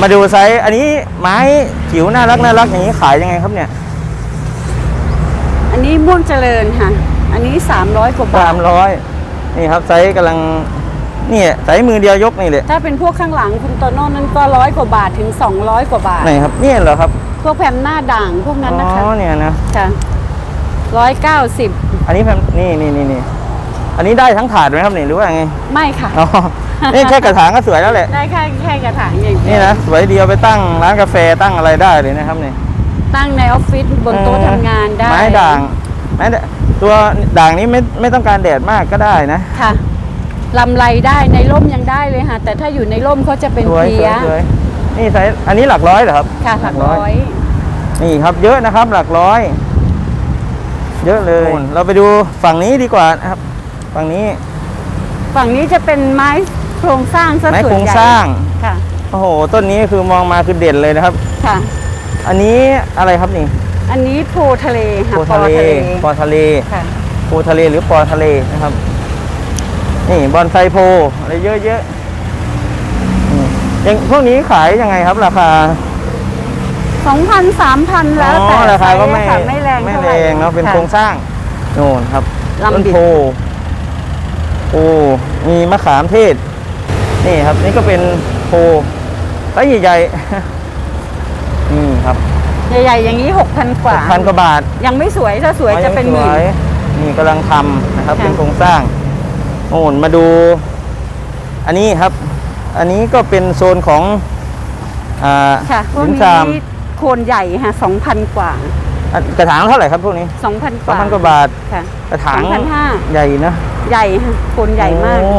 มาดูไซส์ อันนี้ไม้จิ๋วน่ารักน่ารักอย่างนี้ขายยังไงครับเนี่ย อันนี้ม่วงเจริญค่ะ อันนี้300กว่าบาสาท มร้อยนี่ครับไซส์กำลังนี่ไซส์มือเดียวยกนี่เลยถ้าเป็นพวกข้างหลังคุณโตโน่นั้นก็ร้อยกว่าบาทถึง 200 กว่าบาท ไหนครับนี่เหรอครับพวกแผ่นหน้าด่างพวกนั้นนะคะอ๋อเนี่ยนะค่ะร้อยเก้าสิบอันนี้แพมนี่นี่นี่นี่อันนี้ได้ทั้งถาดไหมครับนี่หรือว่าไงไม่ค่ะ อ๋อ นี่แค่กระถางก็สวยแล้วแหละ ได้แค่แค่กระถางอย่างเดีนี่ยวนะสวยเดียวไปตั้งร้านกาแฟตั้งอะไรได้เลยนะครับนี่ตั้งในออฟฟิศบนโต๊ะเออทำงานได้ไม้ด่างไม้ด่างตัวด่างนี้ไม่ไม่ต้องการแดดมากก็ได้นะค่ะลำไรได้ในร่มยังได้เลยค่ะ แต่ถ้าอยู่ในร่มเขาจะเป็นสวยเพสลี้วยยสวยนี่ไซส์อันนี้หลักร้อยเหรอครับ ค่ะหลักร้อย นี่ครับเยอะนะครับหลักร้อย เยอะเลย เราไปดูฝั่งนี้ดีกว่านะครับ ฝั่งนี้ฝั่งนี้จะเป็นไม้ โครงสร้างซะไม้ส่วโครนงใหญ่สร้าง ค่ะโอ้โห ต้นนี้คือมองมาคือเด่นเลยนะครับ ค่ะ อันนี้อะไรครับนี่อันนี้โพทะเลค่ะโพทะเลปอทะเลค่ะ โพทะเลหรือปอทะเลนะครับ นี่บอนไซโพอะไรเยอะๆนี่อย่างพวกนี้ขายยังไงครับ ราคาสองพันสามพันแล้วแต่อ๋อราคาก็ไม่ไซส์อะค่ะไม่แรงไม่ท่าแรไหงเนาะเป็นค่โครงสร้างโน่นครับลำบิด ต้นโพโอ้มีมะขามเทศ นี่ครับนี่ก็เป็นโพไซส์ใหญ่ๆนี่ครับใหญ่ๆอย่างนี้หกพันกว่าพันกว่าบาท ยังไม่สวยถ้าสวยจะเป็นหมื่นสวยนี่กำลังทำนะครับค่ะเป็นโครงสร้างโน่นมาดู อันนี้ครับ อันนี้ก็เป็นโซนของอ่าค่ะพวกหินนี้ซามโคนใหญ่ค่ะสองพันกว่าอะกระถางเท่าไหร่ครับพวกนี้สองพันกสองว่าพันกว่าบาทค่ะกระถาง2,500ใหญ่นะ ใหญ่ค่ะโคนใหญ่มากโอ้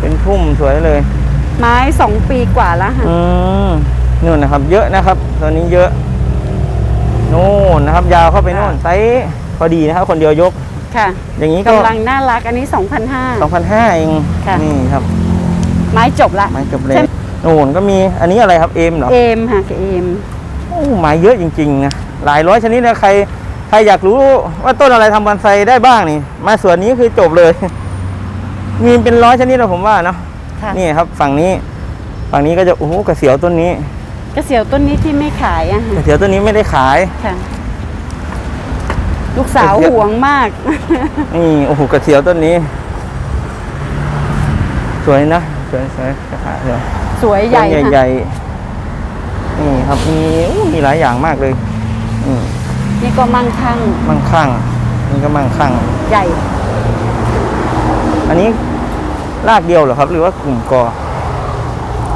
เป็นพุ่มสวยเลย ไม้สองปีกว่าแล้วค่ะอืมนู่นนะครับ เยอะนะครับตอนนี้เยอะนู่นนะครับ ยาวเข้าไปนู่นไซส์พอดีนะครับ คนเดียวยกค่ะ อย่างนี้ก็กำลังน่ารักอันนี้ 2,500 2,500เองค่ะ นี่ครับ ไม้จบละ ไม้จบเลยใช่ นู่นก็มีอันนี้อะไรครับเอมเหรอเอมค่ะเอมโอ้ไม้เยอะจริงๆนะหลายร้อยชนิดนะใครใครอยากรู้ว่าต้นอะไรทำบอนไซได้บ้างนี่ มาส่วนนี้คือจบเลย มีเป็นร้อยชนิดนะผมว่าเนาะค่ะนี่ครับฝั่งนี้ ฝั่งนี้ก็จะโอ้โหกระเสียวต้นนี้กระเสียวต้นนี้ที่ไม่ขายอะกค่ะระเสียวต้นนี้ไม่ได้ขาย ค่ะ ลูกสาวกระเสียว ห่วงมาก นี่โอ้โหกระเสียวต้นนี้ สวยนะสวยสวยกระถางสวยสวยใหญ่ต้นค่ะใหญ่ๆนี่ครับมีอู้มีหลายอย่างมากเลยอืมนี่ก็มั่งคั่งมั่งคั่งนี่ก็มั่งคั่ง ใหญ่ อันนี้ รากเดียวเหรอครับ หรือว่ากลุ่มกอ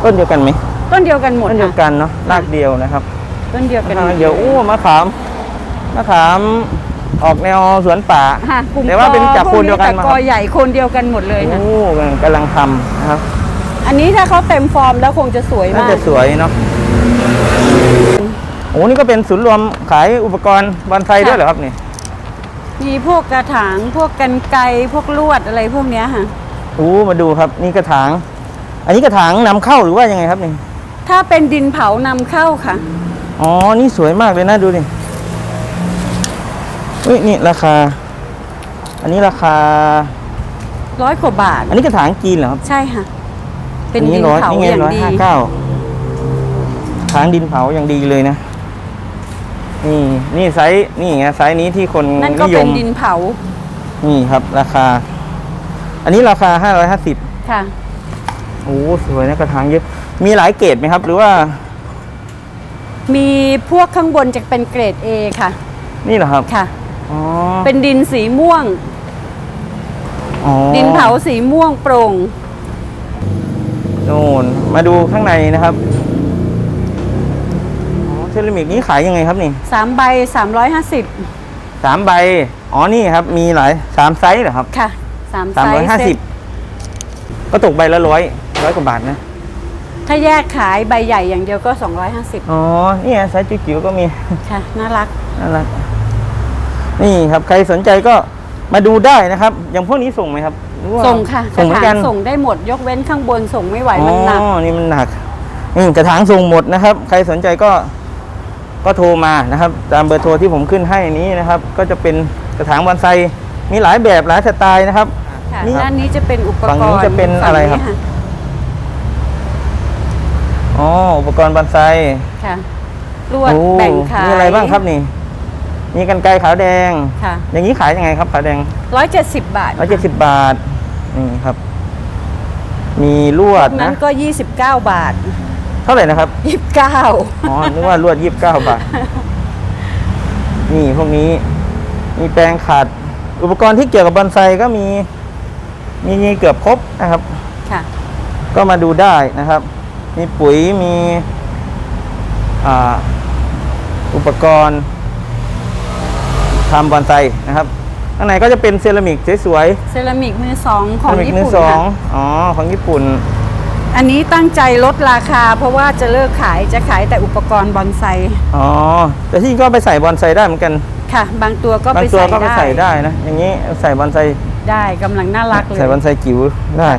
ต้นเดียวกันไหมต้นเดียวกันหมดต้นเดียวค่ะกันเนาะรากเดียวนะครับต้นเดียวกันหมรากดเดียวอู้มะขามมะขามออกแนวสวนป่า ค่ะกลุ่มแต่ว่าเป็นจากพโคนเดียวกันแต่มากอใหญ่โคนเดียวกันหมดเลยค่ะโอ้กำลังทำนะครับ อันนี้ถ้าเขาเต็มฟอร์มแล้วคงจะสวยน่ามาก จะสวยเนาะ โอ้นี่ก็เป็นศูนย์รวมขายอุปกรณ์บอนไซด้วยเหรอครับนี่ มีพวกกระถางพวกกันไกรพวกลวดอะไรพวกเนี้ยค่ะโอ้มาดูครับนี่กระถาง อันนี้กระถางนำเข้าหรือว่ายังไงครับนี่ถ้าเป็นดินเผานำเข้าค่ะ อ๋อ นี่สวยมากเลยนะดูดิเฮ้ยนี่ราคา อันนี้ราคาร้อยกว่าบาท อันนี้กระถางจีนเหรอครับ ใช่ค่ะ เป็นอัดินร้อยเผานี่ไงอย่างร้อยดีห้าเก้าถางดินเผาอย่างดีเลยนะนี่นี่ไซส์นี่ไงไซส์นี้ที่คนนั่นก็นิยเป็นมดินเผา นี่ครับ ราคา อันนี้ราคาห้าร้อยห้าสิบค่ะ โอ้สวยนะกระถางเยอะ มีหลายเกรดไหมครับ หรือว่ามีพวกข้างบนจะเป็นเกรด A ค่ะ นี่เหรอครับค่ะ อ๋อเป็นดินสีม่วง อ๋อดินเผาสีม่วงโปร่ง โน่นมาดูข้างในนะครับอ๋อเซรามิกนี้ขายยังไงครับนี่3 ใบ 350 สามใบ อ๋อนี่ครับ มีหลายสามไซส์เหรอครับ ค่ะ สามสามไซร้อยส์ห้าเซ็สิบตก็ตกใบละร้อยร้อยกว่าบาทนะ ถ้าแยกขายใบใหญ่อย่างเดียวก็ 250อ๋อนี่ไงไซส์จิ๋วๆก็มีค่ะ น่ารัก น่ารักนี่ครับใครสนใจก็มาดูได้นะครับ อย่างพวกนี้ส่งไหมครับหรือว่าส่งค่ะส่งเหมือนกันกระถางส่งได้หมดยกเว้นข้างบนส่งไม่ไหวมันหนัก อ๋อ นี่มันหนัก นี่กระถางส่งหมดนะครับ ใครสนใจก็ ก็โทรมานะครับ ตามเบอร์โทรที่ผมขึ้นให้นี้นะครับ ก็จะเป็นกระถางบอนไซ มีหลายแบบหลายสไตล์นะครับ ค่ะนี่ครับด้านนี้จะเป็นอุปกรณ์ฝั่งนี้จะเป็นอะไรครับ ฝั่งนี้อ๋ออ๋ออุปกรณ์บอนไซค่ะลวดโอ้แบ่งขายมีอะไรบ้างครับนี่ มีกันไกรขาวแดง ค่ะอย่างนี้ขายยังไงครับขาวแดงร้อยเจ็ดสิบบาทร้อยเจ็ดสิบบาทนี่ครับ มีลวดนั้นะนก็ยี่สิบเก้าบาทเท่าไหร่นะครับ ยี่สิบเก้าอ๋อ นึกว่าลวดยี่สิบเก้าบาท นี่พวกนี้ มีแปรงขัด อุปกรณ์ที่เกี่ยวกับบอนไซก็มี มีเกือบครบนะครับ ค่ะ ก็มาดูได้นะครับ มีปุ๋ยมีอ่าอุปกรณ์ทำบอนไซนะครับข้างในก็จะเป็นเซรามิกสวยเซรามิกมือสองๆของเซรามิกญี่มือปุ่นสองค่ะอ๋อของญี่ปุ่น อันนี้ตั้งใจลดราคา เพราะว่าจะเลิกขายจะขายแต่อุปกรณ์บอนไซอ๋อ แต่ที่ก็ไปใส่บอนไซได้เหมือนกัน ค่ะ บางตัวก็บางไปตัวใส่ก็ไปได้ใส่ได้นะ อย่างนี้ใส่บอนไซ ได้กำลังน่ารักเลยใส่บอนไซจิ๋วได้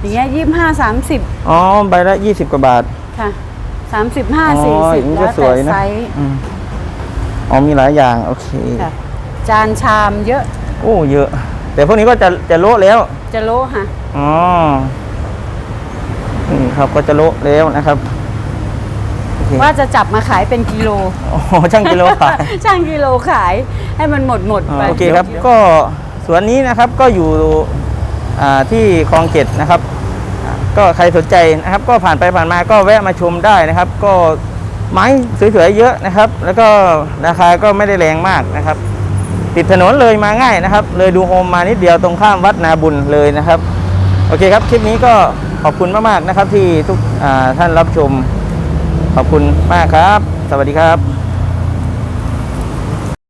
อย่างเงี้ยยี่ห้าสามสิบอ๋อ ใบละยี่สิบกว่าบาท ค่ะสามสิบห้าอ๋อสี่อสิบย่างนี้แล้ก็วสแต่วยนะไซส์อืมอ๋อมีหลายอย่าง โอเคค่ะจานชามเยอะ โอ้เยอะ แต่พวกนี้ก็จะจะโละแล้ว จะโลค่ะอ๋อนี่ครับก็จะโละแล้วนะครับโอเคว่าจะจับมาขายเป็นกิโลอ๋อช่างกิโลขายช่างกิโลขายให้มันหมดหมดอ๋อไปโอเคครับก็ สวนนี้นะครับก็อยู่ที่คลองเจ็ดนะครับ ก็ใครสนใจนะครับ ก็ผ่านไปผ่านมาก็แวะมาชมได้นะครับ ก็ไม้สวยๆเยอะนะครับ แล้วก็ราคาก็ไม่ได้แรงมากนะครับ ติดถนนเลยมาง่ายนะครับ เลยดูโฮมมานิดเดียวตรงข้ามวัดนาบุญเลยนะครับ โอเคครับคลิปนี้ก็ขอบคุณมากๆนะครับที่ทุกท่านรับชม ขอบคุณมากครับ สวัสดีครับ